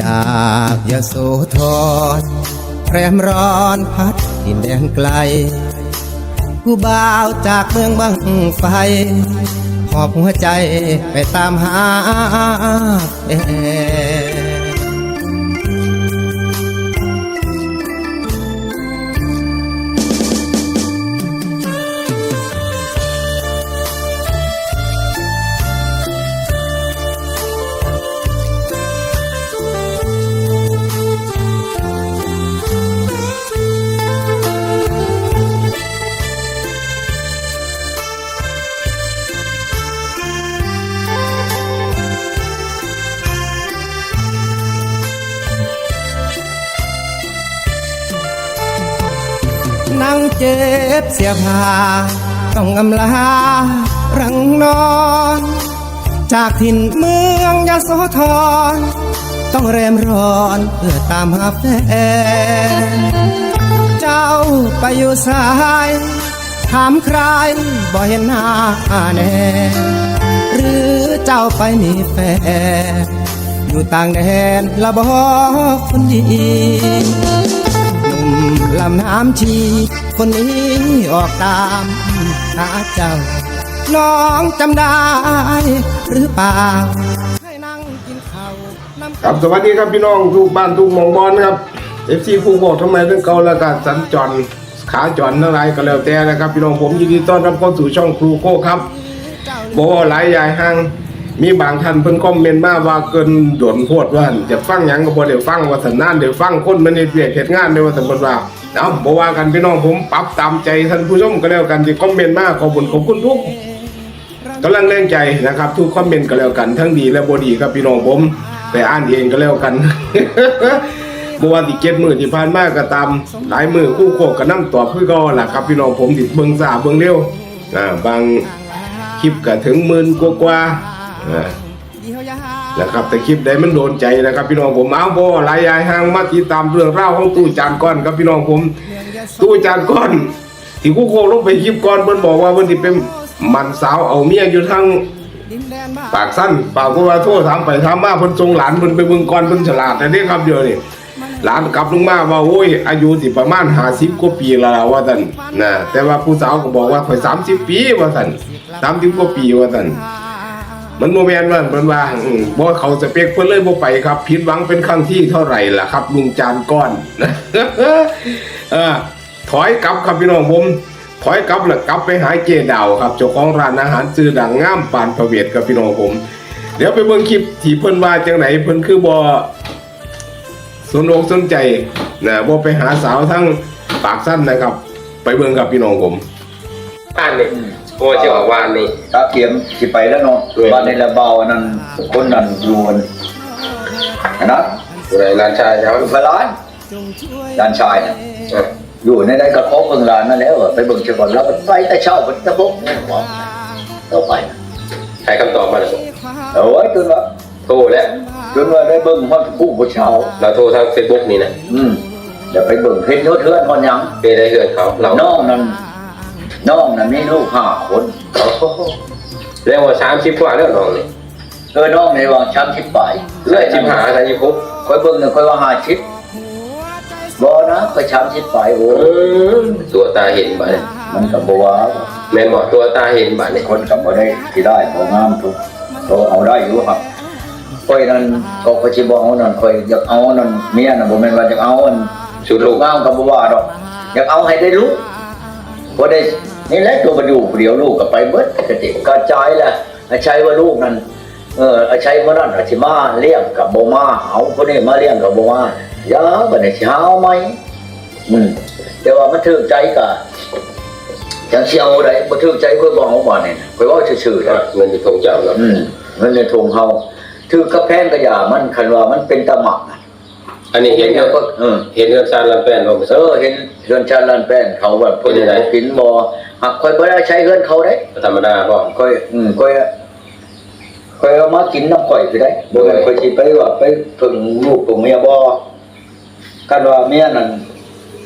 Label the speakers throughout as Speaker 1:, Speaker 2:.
Speaker 1: จากยโสธรแพรมร้อนพัดดินแดงไกล ผู้บ่าวจากเมืองบังไฟหอบหัวใจไปตามหาแฟน นั่งเจ็บเสียผ้าต้องอำลารังนอน จากถิ่นเมืองยโสธร ต้องเรมร้อนเพื่อตามหาแฟนเจ้าไปอยู่สาย ถามใครบ่เห็นหน้าแน่หรือเจ้าไปมีแฟนอยู่ต่างแดนละบอกคนดี ลำน้ำชี คนนี้ออกตามหาเจ้า น้องจำได้หรือเปล่าเคยนั่งกินข้าวน้ำ
Speaker 2: ครับสวัสดีครับพี่น้องทุกบ้านทุกหมองบอลนะครับเอฟซีฟูบอกทำไมถึงเกาแล้วก็สัญจรขาจรอะไรก็แล้วแต่นะครับ พี่น้องผมยินดีต้อนรับเข้าสู่ช่องครูโคกครับบอกว่าหลายยายห้างมีบางท่านเพิ่นคอมเมนต์มาว่าเกินโดนโพดว่าจะฟังหยังก็บ่ได้ฟังว่าสันนานเดี๋ยวฟังคนมันเฮ็ดเวียกเฮ็ดงานเด้ว่าสันเพิ่นว่า เอาบ่ว่ากันพี่น้องผมปรับตามใจท่านผู้ชมก็แล้วกันที่คอมเมนต์มากขอบคุณขอบคุณทุกกำลังแรงใจนะครับ ทุกคอมเมนต์ก็แล้วกัน ทั้งดีและบ่ดีครับพี่น้องผมไปอ่านเองก็แล้วกันเมื่อวันที่เจ็ดมือที่ผ่านมาก็ตามหลายมือคู่โคกก็นั่ตอบคือก็ล่ะครับพี่น้องผมติดเบิงสาเบิงเร็วอ่าบางคลิปก็ถึงหมื่นกว่าๆอ่า นะครับแต่คลิปใดมันโดนใจนะครับ พี่น้องผมเอาบ่หลายยายห่างมาติดตามเรื่องราวของตู้จานก้อนครับพี่น้องผม ตู้จานก้อน ที่คู่โคกลงไปคลิปก่อนเพิ่นบอกว่าเพิ่นสิเป็นมันสาวเอาเมียอยู่ทางปากสั้นปากก็ว่าโทษถามไปถามมาเพิ่นส่งหลานเพิ่นไปเบิ่งก่อนเพิ่นฉลาดแต่นี่ครับเดียวนี่หลานกลับลงมาว่าโอ้ยอายุสิประมาณ50กว่าปีแล้วล่ะว่าซั่นนะแต่ว่าผู้สาวก็บอกว่าข่อย30ปีว่าซั่น30กว่าปีว่าซั่น มันบ่แมนว่าเพิ่นว่าบ่เขาสเปคเพิ่นเลยบ่ไปครับผิดหวังเป็นครั้งที่เท่าไหร่ล่ะครับลุงจานก้อนเออถอยกลับครับพี่น้องผมถอยกลับล้วกลับไปหาเจดาวครับเจ้าของร้านอาหารชื่อดังงามปานประเวศครับพี่น้องผม เดี๋ยวไปเบิ่งคลิปที่เพิ่นว่าจังไหนเพิ่นคือบ่สนอกสนใจนะบ่ไปหาสาวทั้งปากสั้นนะครับ ไปเบิ่งกับพี่น้องผม
Speaker 3: บ้านนี่ โอ้เจ้าอาวานนี่
Speaker 4: ตาเขียมสิไปแล้วเนาะ
Speaker 3: เออ
Speaker 4: บ้านในระเบาอันนั้นคนนั้นอยู่อันอันนั้น
Speaker 3: อยู่ในร้านชายเขา
Speaker 4: อยู่พร้านด้านชายน่ะ
Speaker 3: เออ
Speaker 4: อยู่ในใดกระโคกเบิ่งร้านนั่นแล้วอะไปเบิ่งเชก่อนแล้วไปแต่เช้าไปตะพกเนี่ยบอกต่อไปน่ะ
Speaker 3: ใครคำตอบมาเลย
Speaker 4: โอ้ยจนว่า
Speaker 3: โทรแล้ว
Speaker 4: จนว่าได้เบิ่งฮอดผู้ผู้เช้า
Speaker 3: เราโทรทางเฟซบุ๊กนี่นะ
Speaker 4: อืมเดี๋ยวไปเบิ่งเฮ็ดเทือนฮอดหยัง
Speaker 3: เปได้เฮือนเขาเรา
Speaker 4: น้องนั้น น้องนั้นมีลูกห้าคน
Speaker 3: โอ้โหเรียกว่าสามสิบกว่าแล้วน้องนี่
Speaker 4: เออน้องในวางช้ำชิบไป
Speaker 3: เลื่อยชิมหาทางยี่ปุ๊บ
Speaker 4: ค่อยเบิ่งหนึ่งค่อยว่าหาชิบบ่นะค่อยช้ำชิบไปโอ้
Speaker 3: เออตัวตาเห็นบ้านี่
Speaker 4: มันก็บ่ว่า
Speaker 3: แม่นบอกตัวตาเห็นบ้านี่
Speaker 4: คนก็บ่ได้ที่ได้บ่งามทุกโตเอาได้อยู่ครับค่อยนั้นก็ก็สิบ่เอานั่นค่อยอยากเอานั่นเมียน่ะบ่แม่นว่าอยากเอาอัน
Speaker 3: ชุดลูก
Speaker 4: งามก็บ่ว่าดอก อยากเอาให้ได้ลูก บ่ได้นี่แหละตัวมันอยู่ผู้เดียวลูกก็ไปเบิดกระติกกระจายแหละอาใช้ว่าลูกนั่นเอออาใช้ว่านั่นอาสิมาเลี้ยงกับบ่มาเอาคนนี้มาเลี้ยงกับบ่มาอย่าบัดนี้สิหาเอาไหมอืมแต่ว่ามันถึกใจก็จังสิเอาได้บ่ถึกใจค่อยบ่เอาบ่นี่ค่อยเว้าซื่อๆ
Speaker 3: ก็
Speaker 4: นะ
Speaker 3: เงินอยู่ทงเจ้าเนาะ
Speaker 4: อืมมันในทงเฮาถือกระแพงกระยามันคันว่ามันเป็นตะหมักน่ะ
Speaker 3: อันนี้เห็นเฮือน
Speaker 4: ก็เออ
Speaker 3: เห็นเฮือนซานลำแป้นบ่
Speaker 4: เออเห็นเฮือนชาลันแป้นเขาแบบ
Speaker 3: เป็นยังไง
Speaker 4: กินบ่หักค่อยบ่ได้ใช้เฮือนเขาได้
Speaker 3: ธรรมดาบ่
Speaker 4: ค่อยอืมค่อยค่อยเอามากินน้ำข่อยไปได้บ่แม่นค่อยสิไปว่าไปถึงลูกของเมียบ่กันว่าเมียนั่น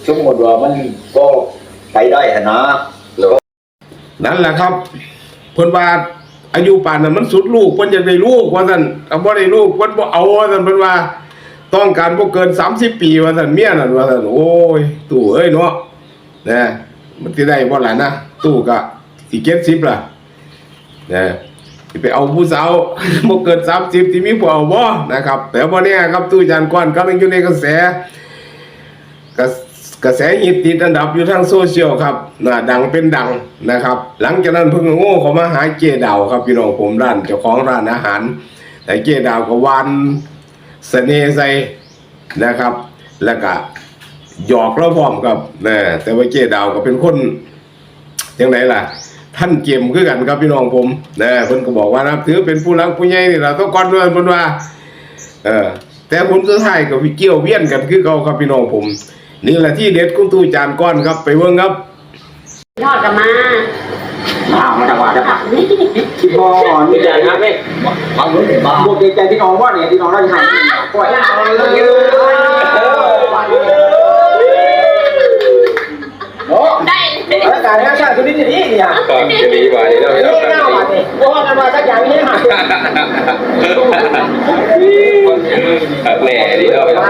Speaker 4: สมมุติว่ามันบ่ไปได้หั่นนะ
Speaker 3: เนาะ
Speaker 2: นั่นแหละครับเพิ่นว่าอายุป่านนั้นมันสุดลูกเพิ่นอยากได้ลูกว่าซั่นเอาบ่ได้ลูกเพิ่นบ่เอาว่าซั่นเพิ่นว่า ต้องการบ่เกิน30ปีว่าซั่นเมียนั่นว่าซั่นโอ้ยตู่เอ้ยเนาะนะมันสิได้บ่หล่ะนะตู่ก็สิ70ล่ะนะไปเอาผู้สาวบ่เกิน30ที่มีผู้เอาบ่นะครับ แต่บ่แน่ครับตู้จานก้อนกำลังอยู่ในกระแสกระกระแสฮิตติดอันดับอยู่ทางโซเชียลครับนะดังเป็นดังนะครับ หลังจากนั้นเพิ่งโง่เขามาหาเจดาวครับพี่น้องผมร้านเจ้าของร้านอาหาร แต่เจดาวก็วาน เสน่ห์ใส่นะครับ แล้วก็หยอกเราพร้อมกับนะแต่ว่าเจดาวก็เป็นคนยังไงล่ะ ท่านเกมคือกันครับพี่น้องผมนะเพิ่นก็บอกว่านับถือเป็นผู้รักผู้ใหญ่นี่ล่ะต้องก่อนด้วยเพิ่นว่า เออแต่ผลสุดท้ายก็วิเกี่ยวเวียนกันคือเขาครับพี่น้องผม นี่แหละที่เด็ดกุ้งตู้จานก้อนครับไปเบิ่งครับ
Speaker 5: ทอดกันมา
Speaker 6: มามาจังหวะจะผัก
Speaker 5: นี่
Speaker 6: ที่พอก่อน
Speaker 3: นี่
Speaker 6: นี่
Speaker 3: จานครับเอ้ย
Speaker 4: บางคนเห็นบ้า
Speaker 6: บวกใจที่น้องว่าเนี่ยที่น้องได้ทำปล่อยให้น้องเลยโอ้
Speaker 5: ได้
Speaker 6: แล้วการนี้ใช่ตัวนี้จะดีเนี่ย
Speaker 3: ก่อนจะดีกว่านี้เราไม่
Speaker 6: นี่
Speaker 3: ต้อง
Speaker 6: หน้าวันนี้เพราะว่ากันมาสักอย่างนี้หา
Speaker 3: ครับแหน่ดีเราไม่ต้อง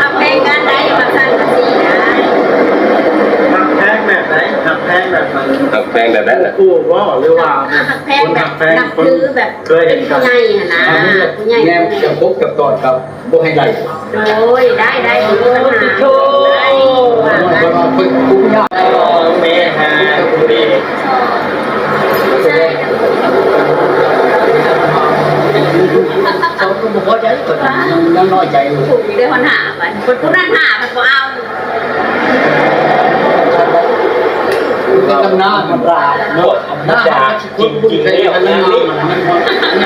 Speaker 5: ทำเพลงกันได้มาสั่งสีได้
Speaker 6: หักแพงแบบไหนหักแพงแบบไหน
Speaker 3: ครับแพงแบบนั้นแหละ
Speaker 6: คู่ว่าหรือว่า
Speaker 5: หักแพงแบบนับถือแบบ
Speaker 6: เคยเห็น
Speaker 5: ผู้
Speaker 6: กัน
Speaker 5: ใหญ่นะผู้ใหญ่
Speaker 6: แง่กับปุ๊บกับตอดกับบุให้ได้
Speaker 5: โอ้ยได้ได้ถึงขนาดได้ว่ากัน
Speaker 6: คุ้มยากเมฮาดี
Speaker 5: ใช่
Speaker 6: เขาก็บอกว่าใจก็ยังน้อยใจอยู่
Speaker 5: ถูกมีได้คนหาไปคนผู้นั้นหามันก็เอา
Speaker 6: เป็นตำนานมันราเนาะหน้าคนจริงๆแล้วอันนี้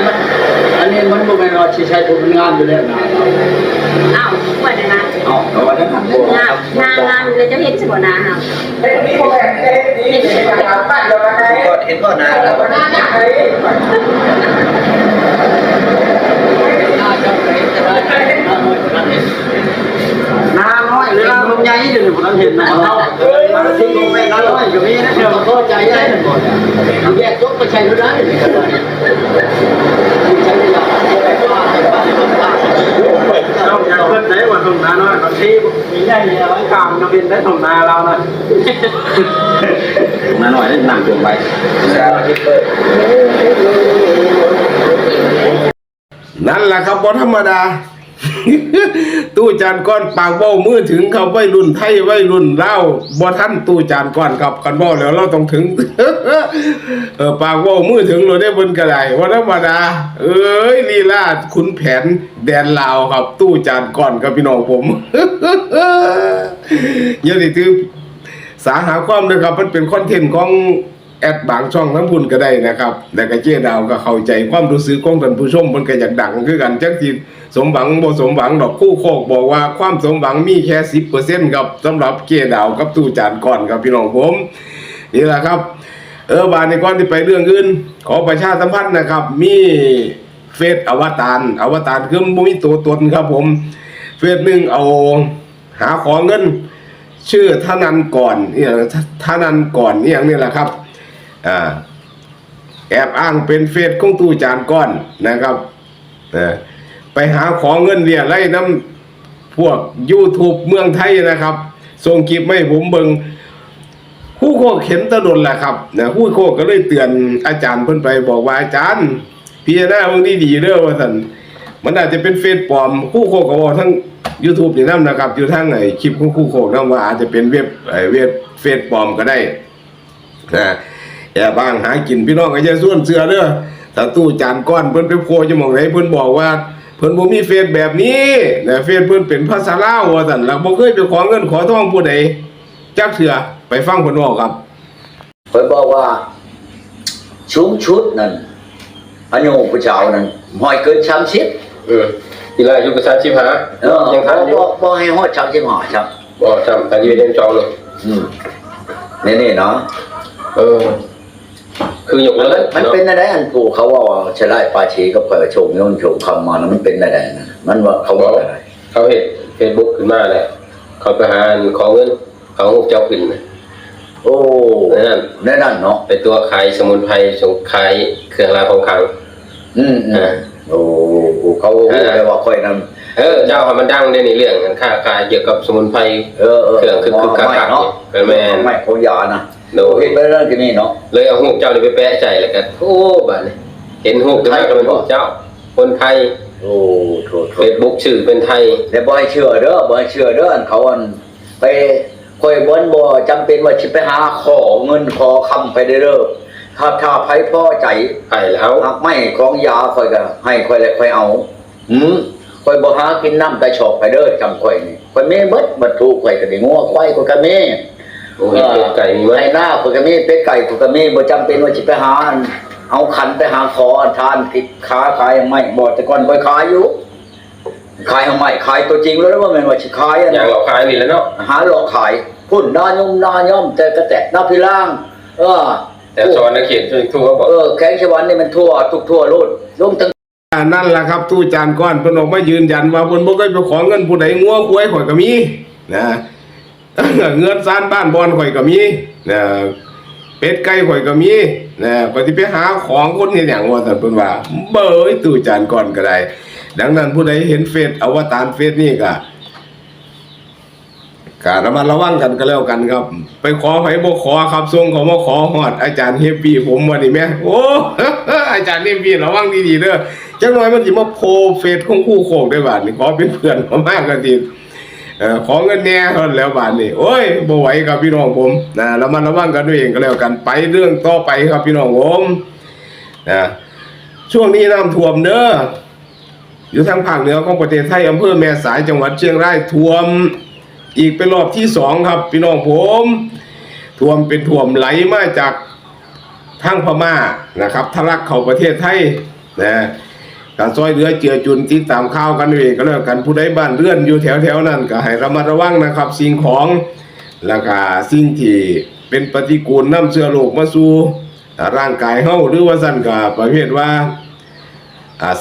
Speaker 6: มันอันนี้มันบ่แม่นว่าสิใช้ทุนงานอยู่แล้วนะ
Speaker 5: เอ้าว่าจะนะ
Speaker 6: เอ้าแล้วว่าจะทำบ่
Speaker 5: งานงานงานเลยจะเห็นสมบูรณ์นะ
Speaker 4: เห็นก็นานแล้ว
Speaker 6: น้าน้อยหรือน้าลงใหญ่เดี๋ยวผมนั้นเห็นนะ เรามาที่ลงไปน้าน้อยอยู่นี่นะเดี๋ยวมันก็ใจได้ทั้งหมดแยกยกไปใช้ไม่ได้เลยกันเลยใช้ไม่ได้ต้องอยากเพิ่นได้ว่าตรงนาน้อยบางทีมีใหญ่เนี่ยไว้กลางจะเป็นได้ตรงนาเรานะ
Speaker 3: มาหน่อยได้นำจงไว้
Speaker 2: นั่นแหละครับบอธรรมดา ตู้จานก้อนปากเบ้ามือถึงเขาไว้รุ่นไทยไว้รุ่นเล่าบอท่านตู้จานก้อนครับกันบ่แล้วเราต้องถึง เออปากเบ้ามือถึงเราได้บนกระไดว่าธรรมดาเอ้ยลีลาดขุนแผนแดนลาวครับ ตู้จานก้อนครับพี่น้องผมเยอะดิถือสาหาความนะครับ มันเป็นคอนเทนต์ของแอดบางช่องทั้งบุญก็ได้นะครับแต่ก็เจี๊ยดาวก็เข้าใจความรู้สึกของท่านผู้ชมมันก็อยากดังคือกันจักที สมหวังบ่สมหวังดอกคู่โคกบอกว่าความสมหวังมีแค่สิบเปอร์เซ็นต์ครับสำหรับเจ๊ดาวกับตู้จานก่อนครับพี่น้องผมนี่แหละครับ เออบานในก่อนที่ไปเรื่องอื่น ขอประชาสัมพันธ์นะครับ มีเฟซอวตารอวตารคือมันบ่มีตัวตนครับผม เฟซหนึ่งเอาหาของเงิน ชื่อธนันก่อนเนี่ยธนันก่อนเนี่ยนี่แหละครับอ่าแอบอ้างเป็นเฟซของตู้จานก้อนนะครับเออ ไปหาของเงินเรียไล่น้ำพวก YouTube เมืองไทยนะครับส่งคลิปไม่ผมเบิงผู้โคกเห็นตะดนแหละครับนะผู้โคกก็เลยเตือนอาจารย์เพิ่นไปบอกว่าอาจารย์พิจารณาเบิ่งดีๆเด้อว่าซั่นมันอาจจะเป็นเฟซปลอมผู้โคกก็บอกทั้ง YouTube นี่นํนะครับ อยู่ทั้งไอ้คลิปของผู้โคกนํว่าอาจจะเป็นเว็บเว็บเฟซปลอมก็ได้นะแอบบ้างหากินพี่น้องก็จะส่วนเสือเด้อถ้าตู้จานก้อนเพิ่นไปโพจะมองไหนเพิ่นบอกว่า เพิ่นบ่มีเฟซแบบนี้นะเฟซเพิ่นเป็นภาษาลาวว่าซั่นแล้วบ่เคยไปขอเงินขอทองผู้ใดจักเถื่อไปฟังเพิ่นบอกครับ
Speaker 4: เพิ่นบอกว่าชุ้งชุดนั่นอายุผู้ชาวนั้นห้อยเกินช้ำชิด
Speaker 3: เออทีแรกยุคสามสิบห้า
Speaker 4: เออ
Speaker 3: ยังทันอยู่
Speaker 4: บ่บ่ให้ห้อยช้ำชิดหอช้
Speaker 3: บ่จำทันอยู่เรียนจองเลยำ
Speaker 4: อืมนี่นี่เนาะ
Speaker 3: เออ คือหยกเลย
Speaker 4: มันเป็นอะไรอันกูเขาว่าชะไลปาชีก็เปิดชงโยนชงคำมาแล้วมันเป็นอะไรนะมันว่าเขาว่าอะไร
Speaker 3: เขาเห็นเฟซบุ๊กขึ้นมาแหละเขาไปหาของเงินเขาเจ้าขึ้น
Speaker 4: โอ้
Speaker 3: นั่น
Speaker 4: แน่นั่นเนาะ
Speaker 3: เป็นตัวขายสมุนไพรส่งขายเครื่องรางของขลัง
Speaker 4: อืมอืม
Speaker 3: อ่า
Speaker 4: โอ้โอ้เขารู้เลยว่าค่อยนั้น
Speaker 3: เออเจ้าให้มันดังได้ในเรื่องกันค้าขายเกี่ยวกับสมุนไพร
Speaker 4: เออเออ
Speaker 3: เครื่องคือคือคัก
Speaker 4: ไม่
Speaker 3: ๆ
Speaker 4: เนาะ
Speaker 3: นี่เป็นแม่น
Speaker 4: ไม่เขายานะ
Speaker 3: โดย
Speaker 4: เห็นไปแล้วก็นี่เนาะ
Speaker 3: เลยเอาหูปเจ้านี่ไปแปะใจแล้วกันโอ้บ้านี่เห็นหูปขึ้นมาก็เป็นหูปเจ้า คนไทย
Speaker 4: โอ้โถโถ
Speaker 3: เฟซบุ๊กชื่อเป็นไทย
Speaker 4: แต่บ่ให้เชื่อเด้อบ่ให้เชื่อเด้ออันเขาอันไปค่อยบ่นบ่จำเป็นว่าสิไปหาขอเงินขอคำไปเด้อเด้อถ้าถ้าไผพอใจ
Speaker 3: ไปแล้ว
Speaker 4: หากไม่ของยาค่อยก็ให้ค่อยแล้วค่อยเอาหืมค่อยบ่หากินน้ำแต่ชอบไปเด้อจำค่อยนี่ค่อยมีเบิดบัดทุกค่อยก็ได้งัวควายค่อยก็มี
Speaker 3: โอ้ยเป็ดไก่มีไหม
Speaker 4: ในหน้าค่อยก็มีเป็ดไก่ค่อยก็มีบ่จำเป็นว่าสิไปหาอันเอาขันไปหาขออันทานติดค้าขายไม่บ่แต่ก่อนค่อยขายอยู่ ขายทำไมขายตัวจริงแล้วว่าแมันว่าสิขายอัน
Speaker 3: อย่างเราขายนี่แหล้วเนาะ
Speaker 4: หาหลอกขายพุ่นหน้าย่อมหน้าย่อมแต่กระแตกหน้าพิล่าง เออ
Speaker 3: แต่สอนนักเขียนทั่วบอก
Speaker 4: เออแข้งชวันนี่มันทั่วทุกทั่วโลดรวมทั้ง
Speaker 2: อ่านั่นแหละครับตู้จานก้อนเพิ่นออกมายืนยันว่าเพิ่นบ่เคยไปขอเงินผู้ใดงัวกล้วยข่อยก็มีนะ เงินซานบ้านบอนข่อยก็มีนะเป็ดไก่ข่อยก็มีนะปฏิไปหาของคนเฮ็ดหยังว่าซั่นเพิ่นว่า เบ้ยตู้จานก้อนก็ได้ ดังนั้นผู้ใดเห็นเฟซอวตารเฟซนี่ก็การระมัดระวังกันก็แล้วกันครับ ไปขอไผบ่ขอครับส่งเขามาขอฮอดอาจารย์เฮปปี้ผมวันนี้แม่โอ้อาจารย์เฮปปี้ระวังดีๆเด้อจังน่อยมันสิมาโพเฟซของคู่โคกได้บาดนี่ขอเป็นเพื่อนมากกันที ขอเงินแน่เท่านั้นแล้วบาดนี้โอ้ยบ่ไหวครับพี่น้องผมนะระมัดระวังกันด้วยเองก็แล้วกันไปเรื่องต่อไปครับพี่น้องผมนะช่วงนี้น้ำท่วมเด้ออยู่ทางภาคเหนือของประเทศไทยอำเภอแม่สายจังหวัดเชียงรายท่วม อีกเป็นรอบที่สองครับ พี่น้องผมท่วมเป็นท่วมไหลมาจากทางพม่านะครับทะลักเข้าประเทศไทยนะ การซอยเหลือเจือจุนติดตามข่าวกันเองก็แล้วกันผู้ใดบ้านเรือนอยู่แถวๆนั้นก็ให้ระมัดระวังนะครับ สิ่งของแล้วก็สิ่งที่เป็นปฏิกูลนำเชื้อโรคมาสู่ร่างกายเฮาหรือว่าสั่นก็ประเภทว่า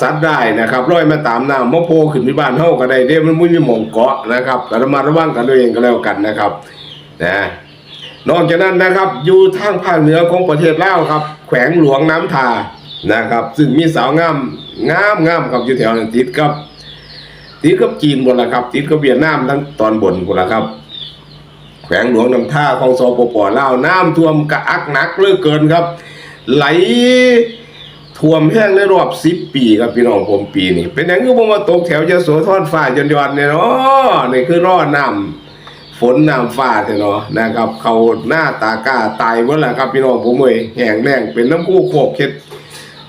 Speaker 2: ซัดได้นะครับร้อยมาตามน้ำมะโพขึ้นที่บ้านเฮาก็ได้เด้มันมุ้ยมีหม่องเกาะนะครับก็ระมัดระวังกันด้วยเองก็แล้วกันนะครับนะนอกจากนั้นนะครับอยู่ทางภาคเหนือของประเทศลาวครับ แขวงหลวงน้ำทานะครับ ซึ่งมีสาวงาม งามงามครับอยู่แถวนั้นติดกับติดกับจีนหมดละครับ ติดกับเวียดนามทั้งตอนบนหมดละครับ แขวงหลวงน้ำท่าของสปปลาวน้ำท่วมกระอักหนักเลือเกินครับ ไหลท่วมแห้งในรอบสิบปีครับพี่น้องผมปีนี้เป็นอย่างที่ผมมาตกแถวยโสธรฟ้าจนยอนเนี่ยเนาะนี่คือรอดน้ำฝนน้ำฟ้าเนาะนะครับ เขาหน้าตากล้าตายหมดล้วครับพี่น้องผมเอ้ยแห้งแล้งเป็นน้ำคู่โคกเข็ด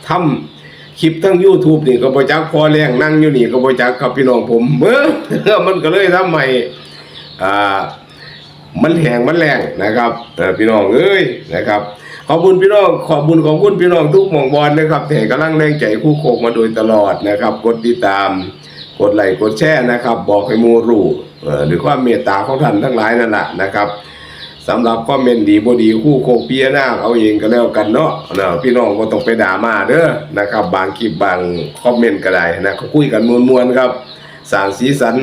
Speaker 2: ทำ คลิปทั้ง YouTube นี่ก็บ่จักพอแรงนั่งอยู่นี่ก็บ่จักครับพี่น้องผมเมื่อมันก็เลยทำให้อ่ามันแหงมันแรงนะครับเออพี่น้องเอ้ยนะครับ ขอบคุณพี่น้องขอบคุณขอบคุณพี่น้องทุกหม่องบอลนะครับที่กำลังแรงใจคู่โคกมาโดยตลอดนะครับ กดติดตาม กดไลค์กดแชร์นะครับ บอกให้มูรู้เอ่อด้วยความเมตตาของท่านทั้งหลายนั่นแหละนะครับ สำหรับคอมเมนต์ดีบดีคู่โคเปียหน้าเอาเองก็แล้วกันเนาะนะพี่น้องก็ต้องไปด่ามาเด้อนะครับ บางคลิปบางคอมเมนต์ก็ได้นะก็คุยกันมวนๆครับสร้างสีสัน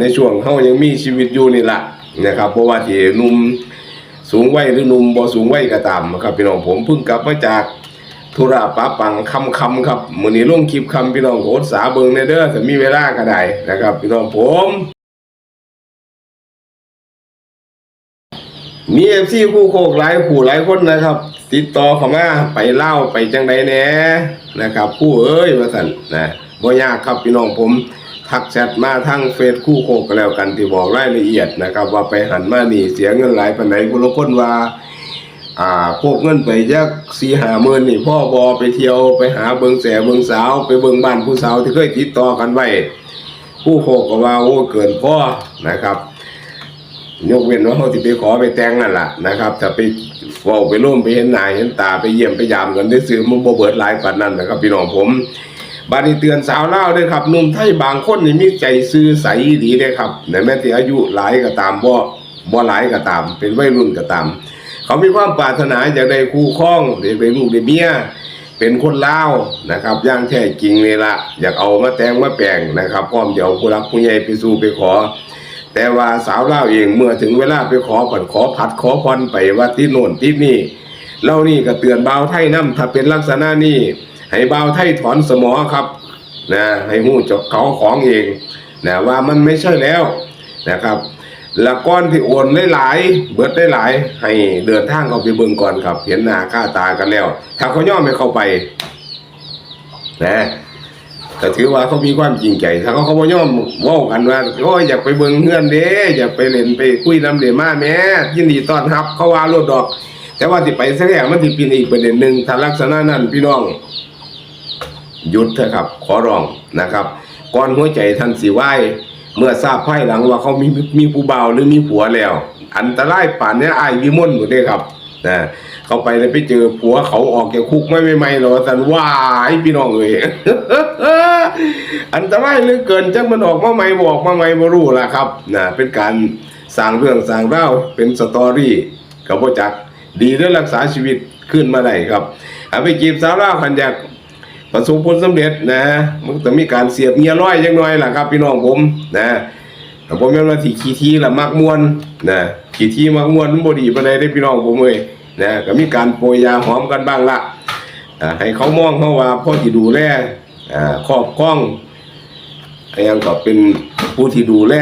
Speaker 2: ในช่วงเฮายังมีชีวิตอยู่นี่แหละนะครับเพราะว่าที่หนุ่มสูงวัยหรือนุ่มบ่สูงวัยก็ตามครับพี่น้องผมเพิ่งกลับมาจากธุระปะปังคำคำครับมื้อนี้ลงคลิปคำพี่น้องโหดสาเบิงแน่เด้อถ้ามีเวลาก็ได้นะครับ พี่น้องผม มี FC คู่โคกหลายคู่หลายคนนะครับ ติดต่อเข้ามาไปเล่าไปจังใดแน่นะครับคู่เอ้ยว่าซั่นนะบ่ยากครับพี่น้องผมทักแชทมาทางเฟซคู่โคกก็แล้วกันที่บอกรายละเอียดนะครับ ว่าไปหันมานี่เสียเงินหลายปานไหนคนละคนว่า อ่าพวกเงินไปยักสี่หาหมื่นนี่พ่อบอไปเที่ยวไปหาเบิงแสเบิงสาวไปเบิงบ้านผู้สาวที่เคยติดต่อกันไว้คู่โคกก็ว่าโอ้เกินพ่อนะครับ ยกเว้นว่าเขาที่ไปขอไปแต่งนั่นแหละนะครับถ้าไปเว่าไปร่วมไปเห็นหน้าเห็นตาไปเยี่ยมไปยามกันได้ซื้อมันบ่เบิดหลายปานนั้นนะครับ พี่น้องผมบานี้เตือนสาวเล่าด้วยครับนุ่มไทยบางคนนี่มีใจซื่อใสดีเลยครับในแม้แต่อายุหลายก็ตามบ่บ่หลายก็ตาม เป็นวัยรุ่นก็ตาม เขามีความปรารถนาอยากได้คู่ครองหรือได้ลูกได้เมียเป็นคนเล่านะครับย่างแท้จริงนี่ละอยากเอามาแต่งมาแปลงนะครับพร้อมเดี๋ยวผู้รักผู้ใหญ่ไปสู่ไปขอ แต่ว่าสาวเล่าเองเมื่อถึงเวลาไปขอผ่อนขอผัดขอพรไปว่าที่โน่นที่นี่เล่านี่ก็เตือนบ่าวไทยน้ำถ้าเป็นลักษณะนี้ให้บ่าวไทยถอนสมอครับนะให้หู้จาเขาของเองนะว่ามันไม่ใช่แล้วนะครับล้วก้อนที่โอนได้หลาย เบิดได้หลาย ให้เดินทางเขาไปเบิ่งก่อนครับ เห็นหน้าค่าตากันแล้ว ถ้าเขาย่อมไม่เข้าไปนะ แต่ถือว่าเขามีความจริงใจถ้าเขาเขาบ่ย่อมว้ากันว่าโอ้ยอยากไปเบิ่งเฮือนเด้อยากไปเล่นไปคุยน้ำเดมาแม่ยินดีต้อนรับ เขาว่าโลดดอก แต่ว่าที่ไปแล้วมันสิเป็นอีกประเด็นหนึ่งถ้าลักษณะนั้นพี่น้องหยุดเถอะครับ ขอร้องนะครับก่อนหัวใจท่านสิไหวเมื่อทราบภายหลังว่าเขามีมีผู้บ่าหรือมีผัวแล้ว อันตรายป่านนี้อายวิมลหมดเลยครับนะ เขาไปแล้วไปเจอผัวเขาออกจากคุกไม่ไม่ไม่หรอสันว้ายพี่น้องเอ้ยอันตรายเหลือเกินจังมันออกมาใหม่บอกมาใหม่บ่รู้ล่ะครับนะเป็นการสร้างเรื่องสร้างเล่าเป็นสตอรี่กับพ่จักดีเรื่องรักษาชีวิตขึ้นมาได้ครับเอาไปจีบสาวล่าวคันอยากประสบผลสำเร็จนะมันต้องมีการเสียบเมียร้อยจังน่อยล่ะครับ พี่น้องผมนะผมแม่นว่าที่ขี้ทีละมักมวนนะขี้ทีมักมวนบ่ดีปานใดเด้พี่น้องผมเอ้ย นะก็มีการโปรยยาหอมกันบ้างละอ่าให้เขามองเขาว่าพ่อที่ดูแลครอบครองไอ้ยังก็เป็นผู้ที่ดูแล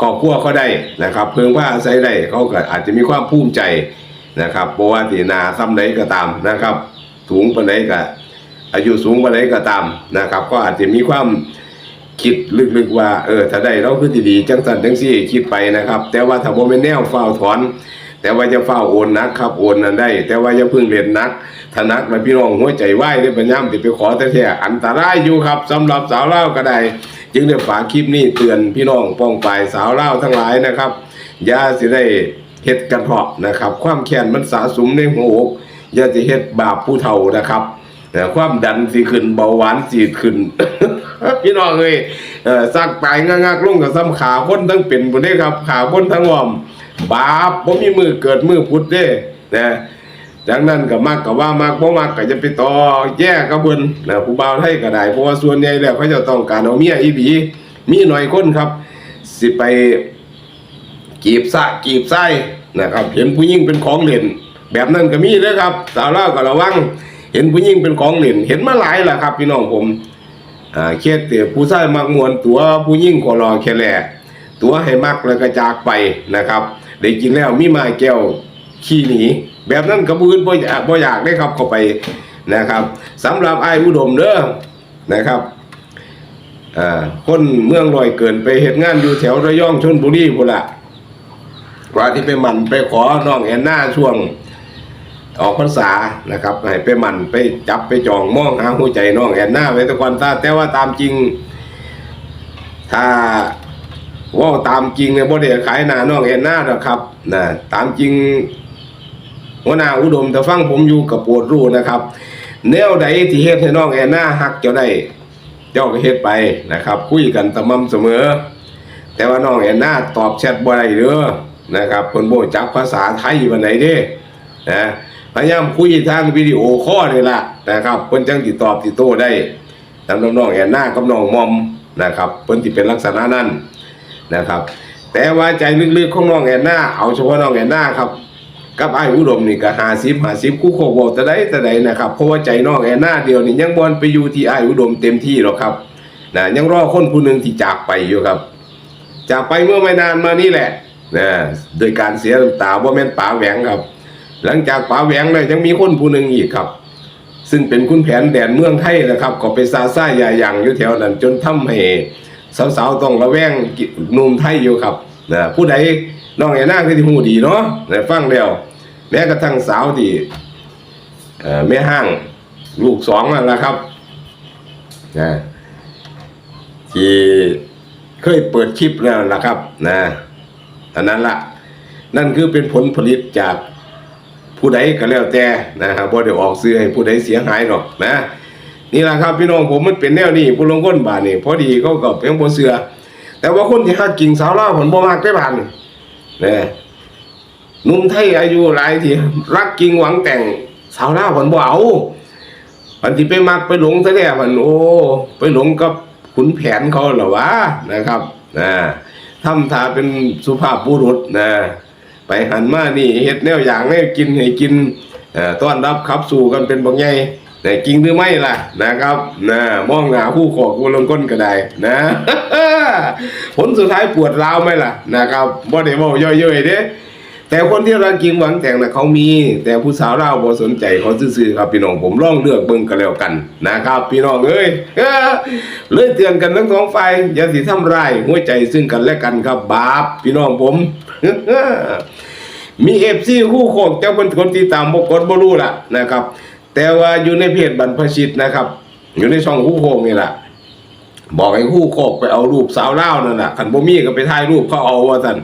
Speaker 2: ครอบครัวเขาได้นะครับ เพิ่งว่าอาศัยได้เขาก็อาจจะมีความภูมิใจนะครับเพราะว่าที่นาซ้ำใดก็ตามนะครับสูงปานใดก็อายุสูงปานใดก็ตามนะครับ ก็อาจจะมีความคิดลึกๆว่าเออถ้าได้เราคือดีๆจังสันจังซี่คิดไปนะครับ แต่ว่าถ้าบ่แม่นแนวฝ้าวถอน แต่ว่าจะฝ้าโอนนักครับโอนนั้นได้ แต่ว่าอย่าพิ่งเรียนนักถ้านักแล้วพี่น้องหัวใจไหวได้ปัญญามติไปขอแต่แท้ๆอันตรายอยู่ครับสำหรับสาวเล่าก็ได้ จึงได้ฝากคลิปนี้เตือนพี่น้องป้องปลายสาวเล่าทั้งหลายนะครับอย่าสิได้เฮ็ดกันเถาะนะครับ ความแค้นมันสะสมในหัวอกอย่าจะเฮ็ดบาปผู้เฒ่านะครับแต่ความดันสิขึ้นเบาหวานสิขึ้น พี่น้องเอ้ยสักตายงากๆลงกับซ้ำขาคนทั้งเป็นบ่ได้ครับ ขาคนทั้งวอม บาปบ่มีมือเกิดมือพุทธเด้นะดังนั้นก็มักก็ว่ามักบ่มักก็จะไปต่อแย่กับเพิ่นนะผู้บ่าวไทยก็ได้เพราะว่าส่วนใหญ่แล้วเขาจะต้องการเอาเมียอีหลีมีหน่อยคนครับ สิไปกีบสะกีบไส้นะครับ เห็นผู้หญิงเป็นของเล่น แบบนั้นก็มีเด้อครับ สาวเล่าก็ระวัง เห็นผู้หญิงเป็นของเล่น เห็นมาหลายแล้วครับ พี่น้องผมอ่าเคสเตียผู้ชายมักมวนตัวผู้หญิงขอรอแค่แลตัวให้มักแล้วก็จากไปนะครับ ได้กินแล้วมีไม้แก้วขี้หนีแบบนั้นก็บ่อื่นบ่อยากบ่อยากได้ครับเข้าไปนะครับสำหรับไอ้อุดมเด้อนะครับอ่าคนเมืองลอยเกินไปเฮ็ดงานอยู่แถวระยองชลบุรีพุละว่าที่ไปหมันไปขอน้องแอนนาช่วงออกพรรษานะครับให้ไปหมันไปจับไปจองมองหาหัวใจน้องแอนนาไว้ตะกอนตาแต่ว่าตามจริงถ้า ว่าตามจริงเนี่ยบ่ได้ขายหน้าน้องแอนนาหรอกครับนะตามจริงหัวหน้าอุดมแต่ฟังผมอยู่กับปวดรู้นะครับ แนวใดที่เฮ็ดให้น้องแอนนาฮักเจ้าได้เจ้าก็เฮ็ดไปนะครับ คุยกันสม่ำเสมอ แต่ว่าน้องแอนนาตอบแชทบ่ได้เด้อนะครับเพิ่นบ่จักภาษาไทยปานใดเด้นะพยายามคุยทางวิดีโอคอลนี่ล่ะนะครับเพิ่นจังสิดตอบสิโต้ได้สำหน้องแอนนากับน้องมอมนะครับเพิ่นสิเป็นลักษณะนั้น นะครับ แต่ว่าใจลึกๆของน้องแอนนาเอาเฉพาะน้องแอนนาครับกับไอ้อุดมนี่ก็50 50คู่โคบกแต่ใดแต่ใดนะครับเพราะว่าใจน้องแอนนาเดียวนี่ยังบ่ไปอยู่ที่ไอ้อุดมเต็มที่หรอกครับนะยังรอคนผู้หนึ่งที่จากไปอยู่ครับ จากไปเมื่อไม่นานมานี่แหละนะโดยการเสียน้ำตาว่าแม่นป๋าแหวงครับ หลังจากป๋าแหวงเลยยังมีคนผู้หนึ่งอีกครับ ซึ่งเป็นคุณแผนแดนเมืองไทยนะครับ ก็ไปซาซ่ายาอย่างอยู่แถวนั้นจนทำให้ สาวๆต้องระแวงกิหนุ่มไทยอยู่ครับนะผู้ใดน้องไอ้นางคือที่หูดีเนาะได้ฟังแล้วแม้กระทั่งสาวที่แม่ห้างลูกสองนั่นแหละครับนะที่เคยเปิดคลิปแล้วนะครับนะอันนั้นละนั่นคือเป็นผลผลิตจากผู้ใดก็แล้วแต่นะครับบ่ได้ออกซื้อให้ผู้ใดเสียหายหรอกนะ นี่แหละครับพี่น้องผมมันเป็นแนวนี้ผู้ลงก้นบาทนี่พอดีเขาก็เพียงบ่เสือ แต่ว่าคนที่ฮักกิ่งสาวเล่าผลบ่มักได้บาดนี่ยนุ่มไทยอายุหลายที่รักกิ่งหวังแต่งสาวเล่าผลบ่เอาอันที่ไปมักไปหลงซะแล้วมันโอ้ไปหลงกับขุนแผนเขาเหรอวะนะครับนะทำทาเป็นสุภาพบุรุษนะไปหันมานี่เฮ็ดแนวอย่างให้กินให้กินต้อนรับขับสู่กันเป็นบางใหญ่ แต่จริงหรือไม่ล่ะนะครับนะมองหาผู้ขอกูลงก้นก็ได้นะผลสุดท้ายปวดร้าวไหมล่ะนะครับบ่ได้บอกย่อยๆเด้แต่คนที่รักจริงหวังแต่งนะเขามี แต่ผู้สาวเราบ่สนใจเขาซื่อๆครับพี่น้องผมลองเลือกเบิ่งกันแล้วกันนะครับ พี่น้องเอ้ยเลยเตือนกันทั้งสองฝ่ายอย่าสิทำร้ายหัวใจซึ่งกันและกันครับบาปพี่น้องผมมีเอฟซีคู่โคกเจ้าเป็นคนที่ตามบกดบ่รู้ล่ะนะครับ แต่ว่าอยู่ในเพจบรรพชิตนะครับ อยู่ในช่องคู่โคกนี่แหละบอกให้คู่โคกไปเอารูปสาวเล่านั่นน่ะขันบ่มีก็ไปถ่ายรูปเขาเอาว่าซั่น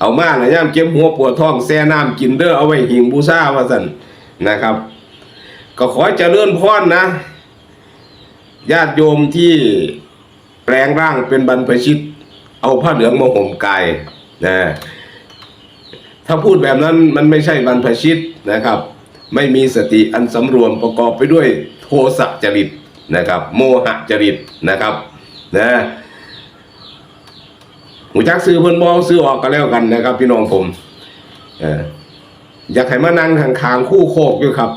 Speaker 2: เอามาแล้วย่ามเจ็บหัวปวดท้องแซ่น้ำกินเด้อเอาไว้หิงบูชาว่าซั่นนะครับ ก็ขอเจริญพรนะ ญาติโยมที่แปลงร่างเป็นบรรพชิต เอาผ้าเหลืองมาห่มกายนะถ้าพูดแบบนั้นมันไม่ใช่บรรพชิตนะครับ ไม่มีสติอันสำรวมประกอบไปด้วยโทสะจริตนะครับ โมหะจริตนะครับนะหูจักซื้อเพิ่นบอซื้อออกก็แล้วกันนะครับ พี่น้องผมอยากให้มานั่งข้างๆคู่โคกอยู่ครับ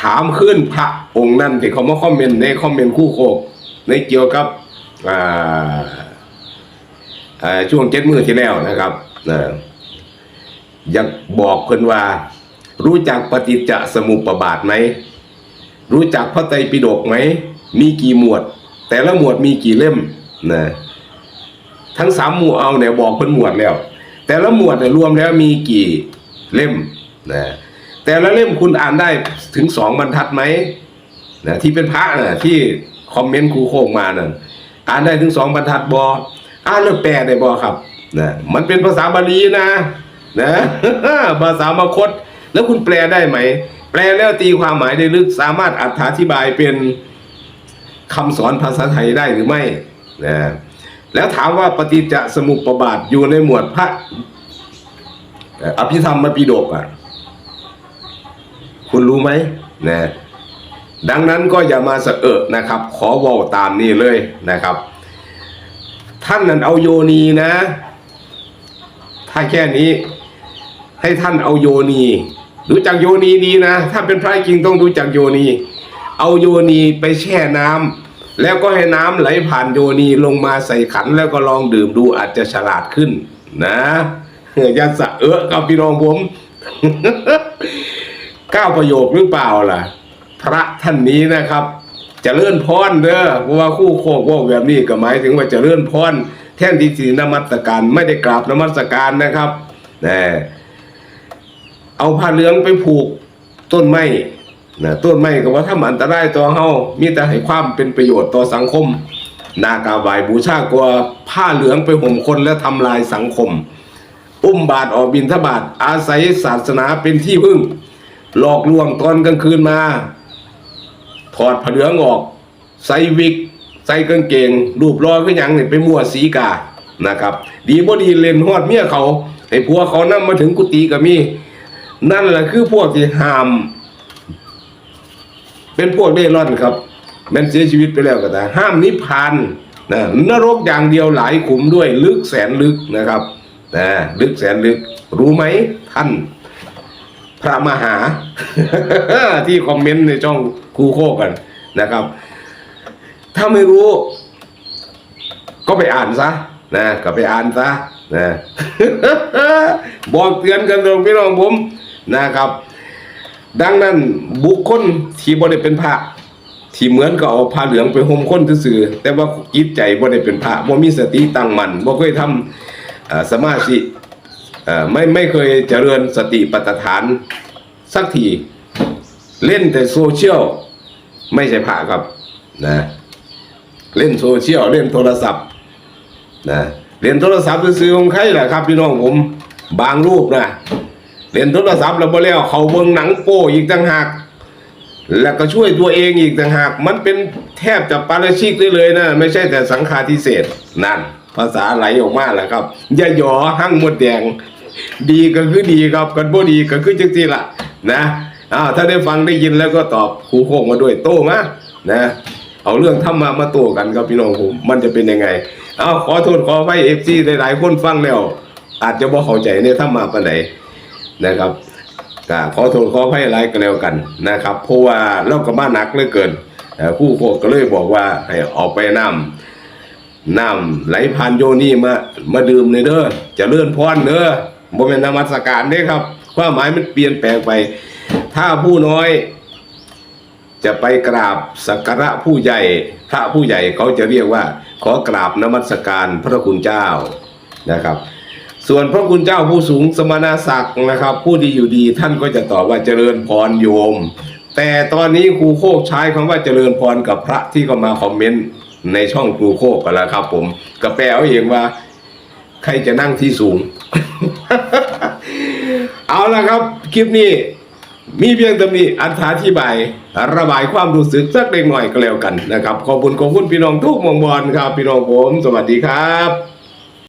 Speaker 2: ถามขึ้นพระองค์นั่นที่เขามาคอมเมนต์ในคอมเมนต์คู่โคก ในเกี่ยวกับอ่าอ่าช่วงเจ็ดมือที่แล้วนะครับนะอยากบอกเพิ่นว่า รู้จักปฏิจจสมุปบาทไหม รู้จักพระไตรปิฎกไหม มีกี่หมวด แต่ละหมวดมีกี่เล่มนะทั้งสามหมวดเอาเนี่ยบอกเพิ่นหมวดแล้ว แต่ละหมวดเนี่ยรวมแล้วมีกี่เล่มนะแต่ละเล่มคุณอ่านได้ถึงสองบรรทัดไหมนะที่เป็นพระนะที่คอมเมนต์ครูโคงมานั่นอ่านได้ถึงสองบรรทัดบออ่านแล้วแปลได้บอครับนะมันเป็นภาษาบาลีนะนะภาษามคต แล้วคุณแปลได้ไหม แปลแล้วตีความหมายได้ลึกสามารถอธิบายเป็นคำสอนภาษาไทยได้หรือไม่นะแล้วถามว่าปฏิจจสมุปบาทอยู่ในหมวดพระอภิธรรมปิฎกอะ คุณรู้ไหมนะดังนั้นก็อย่ามาสะเอะนะครับ ขอว่าตามนี้เลยนะครับ ท่านนั้นเอาโยนีนะ ถ้าแค่นี้ให้ท่านเอาโยนี รู้จักโยนีดีนะ ถ้าเป็นพระจริงต้องรู้จักโยนี เอาโยนีไปแช่น้ำแล้วก็ให้น้ำไหลผ่านโยนีลงมาใส่ขันแล้วก็ลองดื่มดูอาจจะฉลาดขึ้น นะอย่าสะเอะกับพี่น้องผมก้าประโยคหรือเปล่าล่ะ พระท่านนี้นะครับจะเจริญพรเด้อเพราะว่าคู่โคกว่าแบบนี้ก็หมายถึงว่าจะเจริญพรแท่นที่สีนมัสการไม่ได้กราบนมัสการนะครับนะ เอาผ้าเหลืองไปผูกต้นไม้นะต้นไม้ก็ว่าถ้ามันอันตรายต่อเฮามีแต่ให้ความเป็นประโยชน์ต่อสังคม นากาบไหวบูชากว่าผ้าเหลืองไปห่มคนและทำลายสังคม อุ้มบาทออกบินทบาทอาศัยศาสนาเป็นที่พึ่ง หลอกลวงตอนกลางคืนมา ถอดผ้าเหลืองออก ใส่วิก ใส่กางเกง รูปรอยขึ้นยังเนี่ยไปมั่วสีกานะครับ ดีบ่ดีเล่นฮอดเมียเขาให้ผัวเขานำมาถึงกุฏิก็มี นั่นแหละคือพวกที่ห้าม เป็นพวกเล่ร่อนครับแมันเสียชีวิตไปแล้วก็แต่ห้ามนิพพานนะนรกอย่างเดียวหลายขุมด้วย ลึกแสนลึกนะครับนะลึกแสนลึก รู้ไหมท่าน พระมหา ที่คอมเมนต์ในช่องครูโคกันนะครับถ้าไม่รู้ ก็ไปอ่านซะนะก็ไปอ่านซะนะบอกเตือนกันตรงพี่น้องผม นะครับ ดังนั้นบุคคลที่บ่ได้เป็นพระที่เหมือนกับเอาผ้าเหลืองไปห่มคนซื่อแต่ว่าจิตใจบ่ได้เป็นพระบ่มีสติตั้งมั่นบ่เคยทำสมาธิไม่ไม่เคยเจริญสติปัฏฐานสักทีเล่นแต่โซเชียลไม่ใช่พระครับนะเล่นโซเชียลเล่นโทรศัพท์นะเล่นโทรศัพท์ซื้อของใครล่ะครับพี่น้องผมบางรูปนะ เล่นโทรศัพท์แล้วบ่แล้วเขาเบิ่งหนังโป้อีกต่างหาก แล้วก็ช่วยตัวเองอีกต่างหาก มันเป็นแทบจะปาราชิกได้เลยนะ ไม่ใช่แต่สังฆาทิเศษนั่น ภาษาไหลออกมาแล้วครับอย่าหยอหั่งหมดแดง ดีก็คือดีครับกันบ่ดีก็คือจังซี่ล่ะ นะอ้าวถ้าได้ฟังได้ยินแล้วก็ตอบครูโคกมาด้วยโต้มานะ เอาเรื่องธรรมะมาโต้กันครับพี่น้องผมมันจะเป็นยังไงเอาวขอโทษขอไฟเอฟซีหลายๆคนฟังแล้วอาจจะบ่เข้าใจในธรรมะปานใด นะครับก็ขอโทษขออภัยอะไรก็แล้วกันนะครับ เพราะว่าเราก็มาหนักเหลือเกินเอ่อผู้โคก็เลยบอกว่าให้ออกไปน้ำน้ำไหลผ่านโยนี่มามาดื่มเลยเด้อจะเลื่อนพรเด้อบ่เป็นนมัสการเด้ครับความหมายมันเปลี่ยนแปลงไป ถ้าผู้น้อย จะไปกราบสักการะผู้ใหญ่ พระผู้ใหญ่เขาจะเรียกว่า ขอกราบนมัสการพระคุณเจ้านะครับ ส่วนพระคุณเจ้าผู้สูงสมณศักดิ์นะครับ ผู้ดีอยู่ดีท่านก็จะตอบว่าเจริญพรโยม แต่ตอนนี้ครูโคกใช้คำว่าเจริญพรกับพระที่เข้ามาคอมเมนต์ในช่องครูโคกกันแล้วครับ ผมก็แปลเอาเองว่า ใครจะนั่งที่สูง เอาละครับ คลิปนี้ มีเพียงเท่นี้อัธาธิบายระบายความรู้สึกสักเล็กน้อยก็แล้วกันนะครับ ขอบคุณขอบคุณพี่น้องทุกมองบอลครับ พี่น้องผม สวัสดีครับ